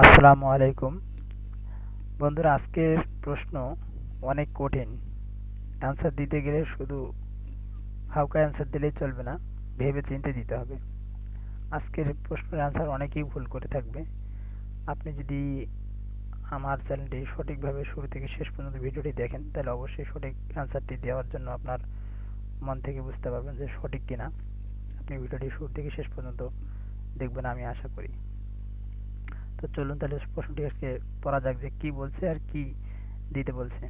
আসসালামু আলাইকুম। বন্ধুরা, আজকের প্রশ্ন অনেক কঠিন। অ্যান্সার দিতে গেলে শুধু হাউকা অ্যান্সার দিলেই চলবে না ভেবে চিন্তে দিতে হবে। আজকের প্রশ্নের অ্যান্সার অনেকেই ভুল করে থাকবে। আপনি যদি আমার চ্যানেলটি সঠিকভাবে শুরু থেকে শেষ পর্যন্ত ভিডিওটি দেখেন, তাহলে অবশ্যই সঠিক অ্যান্সারটি দেওয়ার জন্য আপনার মন থেকে বুঝতে পারবেন যে সঠিক কিনা। আপনি ভিডিওটি শুরু থেকে শেষ পর্যন্ত দেখবেন, আমি আশা করি। তো চলুন তাহলে প্রশ্নটি আজকে পড়া যাক যে কী বলছে আর কি দিতে বলছে।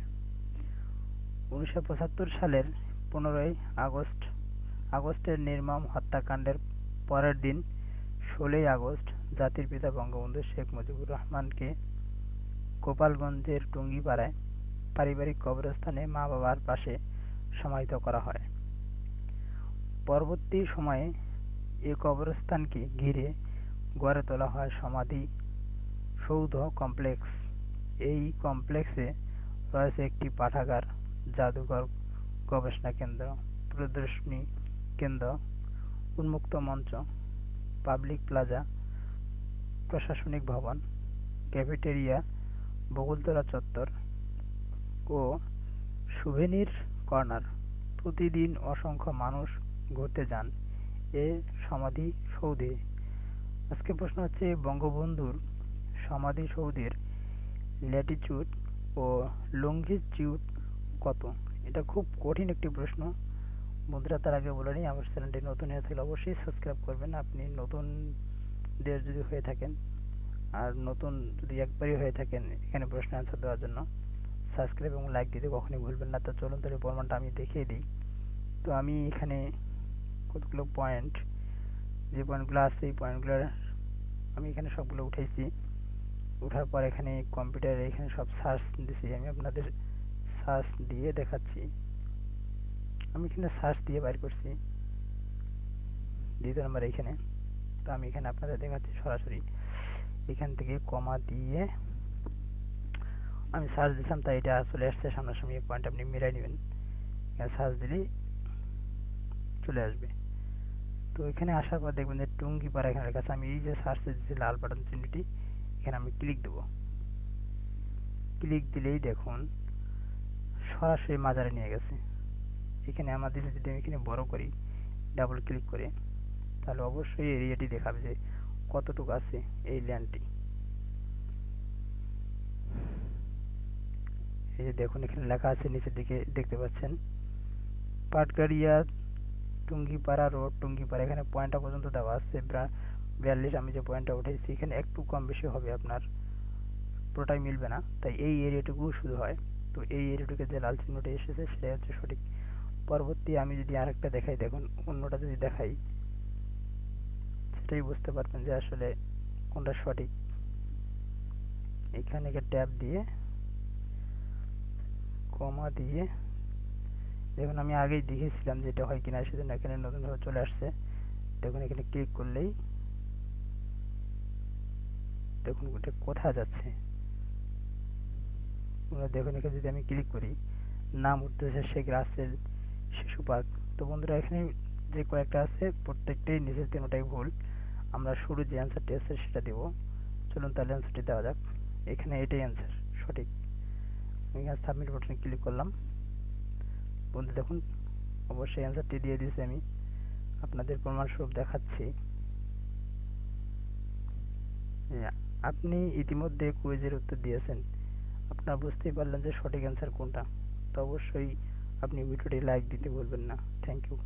উনিশশো পঁচাত্তর সালের পনেরোই আগস্ট, আগস্টের নির্মম হত্যাকাণ্ডের পরের দিন ষোলোই আগস্ট জাতির পিতা বঙ্গবন্ধু শেখ মুজিবুর রহমানকে গোপালগঞ্জের টুঙ্গিপাড়ায় পারিবারিক কবরস্থানে মা বাবার পাশে সমাহিত করা হয়। পরবর্তী সময়ে এ কবরস্থানকে ঘিরে গড়ে তোলা হয় সমাধি সৌধ কমপ্লেক্স। এই কমপ্লেক্সে রয়েছে একটি পাঠাগার, জাদুঘর, গবেষণা কেন্দ্র, প্রদর্শনী কেন্দ্র, উন্মুক্ত মঞ্চ, পাবলিক প্লাজা, প্রশাসনিক ভবন, ক্যাফেটেরিয়া, বকুলতলা চত্বর ও সুভেনির কর্নার। প্রতিদিন অসংখ্য মানুষ ঘুরতে যান। এ সমাধি সৌধে। আজকে প্রশ্ন হচ্ছে, বঙ্গবন্ধুর সমাধিসৌধের ল্যাটিচিউড ও লঙ্গিচিউড কত? এটা খুব কঠিন একটি প্রশ্ন। বন্ধুরা, তার আগে বলে নিই, আমার চ্যানেলটি নতুন হয়ে থাকলে অবশ্যই সাবস্ক্রাইব করবেন। আপনি নতুনদের যদি হয়ে থাকেন, আর নতুন যদি একবারই হয়ে থাকেন এখানে প্রশ্ন অ্যান্সার দেওয়ার জন্য সাবস্ক্রাইব এবং লাইক দিতে কখনই ভুলবেন না। তো চলুন তাহলে প্রমাণটা আমি দেখিয়ে দিই। তো আমি এখানে কতগুলো পয়েন্ট যে পয়েন্টগুলো আছে, এই পয়েন্টগুলোর আমি এখানে সবগুলো উঠাইছি। ওঠার পর এখানে কম্পিউটারে এখানে সব সার্চ দিছি। আমি আপনাদের সার্চ দিয়ে দেখাচ্ছি। আমি এখানে সার্চ দিয়ে বাইর করছি। দ্বিতীয় নম্বর এখানে। তো আমি এখানে আপনাদের দেখাচ্ছি সরাসরি। এখান থেকে কমা দিয়ে আমি সার্চ দিয়েছিলাম তাই এটা চলে আসছে সামনাসামনি। পয়েন্ট আপনি মিলাই নেবেন। সার্চ দিলেই চলে আসবে। তো এখানে আসার পর দেখবেন যে টুঙ্গি পাড়া এখানে কাছে আমি এই যে সার্চ দিচ্ছি লাল বাটন চিহ্নটি এখানে আমি ক্লিক দেব। ক্লিক দিলেই দেখুন সরাসরি মাজারে নিয়ে গেছে। এখানে আমাদের যদি আমি এখানে বড় করি ডাবল ক্লিক করে তাহলে অবশ্যই এরিয়াটি দেখাবে যে কতটুকু আছে এই ল্যান্ডটি এই যে দেখুন এখানে লেখা আছে নিচের দিকে দেখতে পাচ্ছেন। পাটগাড়িয়া, টুঙ্গিপাড়া রোড টুঙ্গিপাড়া, এখানে পয়েন্টটা পর্যন্ত দেওয়া আছে। বিয়াল্লিশ, আমি যে পয়েন্টটা উঠেছি, এখানে একটু কম বেশি হবে আপনার, পুরোটাই মিলবে না। তাই এই এরিয়াটুকু শুধু হয়। তো এই এরিয়াটুকে যে লাল চিহ্নটা এসেছে, সেটাই হচ্ছে সঠিক। পরবর্তী আমি যদি আরেকটা দেখাই, দেখুন, অন্যটা যদি দেখাই, সেটাই বুঝতে পারবেন যে আসলে কোনটা সঠিক। এখানে ট্যাব দিয়ে, কমা দিয়ে, দেখুন, আমি আগেই দেখেছিলাম যে এটা হয় কিনা, সেজন্য এখানে নতুনভাবে চলে আসছে। দেখুন, এখানে ক্লিক করলেই দেখুন ওটা কোথায় যাচ্ছে। ওরা দেখুন, এখানে যদি আমি ক্লিক করি, নাম উঠতেছে শেখ রাসেল শিশু পার্ক। তো বন্ধুরা, এখানে যে কয়েকটা আছে, প্রত্যেকটাই নিচের তিনটাই ভুল। আমরা শুরু যে অ্যান্সারটি আছে সেটা দেব। চলুন তাহলে অ্যান্সারটি দেওয়া যাক। এখানে এটাই অ্যান্সার সঠিক। আমি এখানে সাবমিট বাটনে ক্লিক করলাম। বন্ধু, দেখুন, অবশ্যই অ্যান্সারটি দিয়ে দিয়েছি আমি। আপনাদের প্রমাণস্বরূপ দেখাচ্ছি। আপনি ইতিমধ্যে কুইজের উত্তর দিয়েছেন। আপনার বুঝতেই পারলেন যে সঠিক অ্যান্সার কোনটা। তো অবশ্যই আপনি ভিডিওটি লাইক দিতে বলবেন না। Thank you